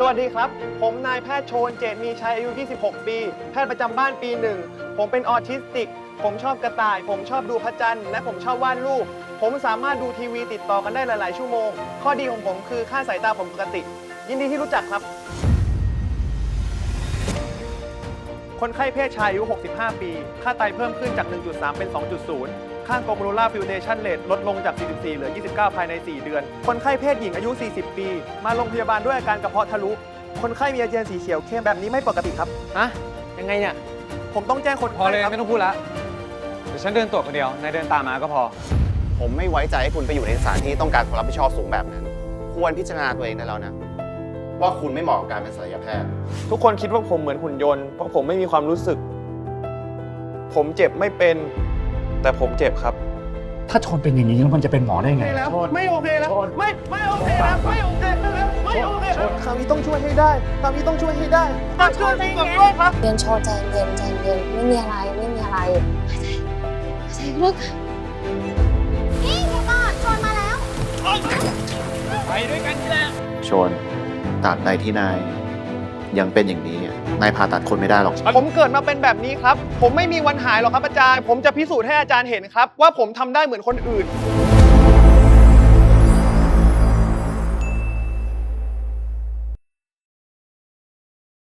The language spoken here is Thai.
สวัสดีครับ ผมนายแพทย์โชนเจตมีชัยอายุ 26 ปี แพทย์ประจำบ้านปีหนึ่ง ผมเป็นออทิสติก ผมชอบกระต่าย ผมชอบดูพระจันทร์ และผมชอบวาดรูป ผมสามารถดูทีวีติดต่อกันได้หลาย ๆ ชั่วโมง ข้อดีของผมคือค่าสายตาผมปกติ ยินดีที่รู้จักครับ คนไข้เพศชายอายุ 65 ปี ค่าไตเพิ่มขึ้นจาก 1.3 เป็น 2.0 ค่ากลมโรล่าฟิวเ t ชันเลทลดลงจาก 44 เหลือ 29 ภายใน 4 เดือน คนไข้เพศหญิงอายุ 40 ปี มาโรงพยาบาลด้วยอาการกระเพาะทะลุ คนไข้มีอาเจียนสีเขียวเข้มแบบนี้ไม่ปกติครับอะยังไงเนี่ย ผมต้องแจ้งคนพอเลยไข้ครับ ไม่ต้องพูดละเดี๋ยวฉันเดินตรวจคนเดียวนายเดินตามมาก็พอ ผมไม่ไว้ใจให้คุณไปอยู่ในสถานที่ต้องการความรับผิดชอบสูงแบบนั้น ควรพิจารณาตัวเองได้แล้วนะ ว่าคุณไม่เหมาะกับการเป็นศัลยแพทย์ ทุกคนคิดว่าผมเหมือนหุ่นยนต์เพราะผมไม่มีความรู้สึก ผมเจ็บไม่เป็น แต่ผมเจ็บครับ ถ้าชนเป็นอย่างนี้แล้วมันจะเป็นหมอได้ไง ไม่โอเคแล้ว ไม่ไม่โอเคแล้ว ไม่โอเคแล้ว ไม่โอเคแล้วคราวนี้ต้องช่วยให้ได้คราวนี้ต้องช่วยให้ได้ต้องช่วยผมกับด้วยครับเรียนโชว์ใจเย็นใจเย็นไม่มีอะไรไม่มีอะไรหายใจหายใจลึกนี่เดี๋ยวก่อนชนมาแล้วชน ตราบใดที่นาย ยังเป็นอย่างนี้นายผ่าตัดคนไม่ได้หรอก ผมเกิดมาเป็นแบบนี้ครับ ผมไม่มีวันหายหรอกครับอาจารย์ ผมจะพิสูจน์ให้อาจารย์เห็นครับ ว่าผมทำได้เหมือนคนอื่น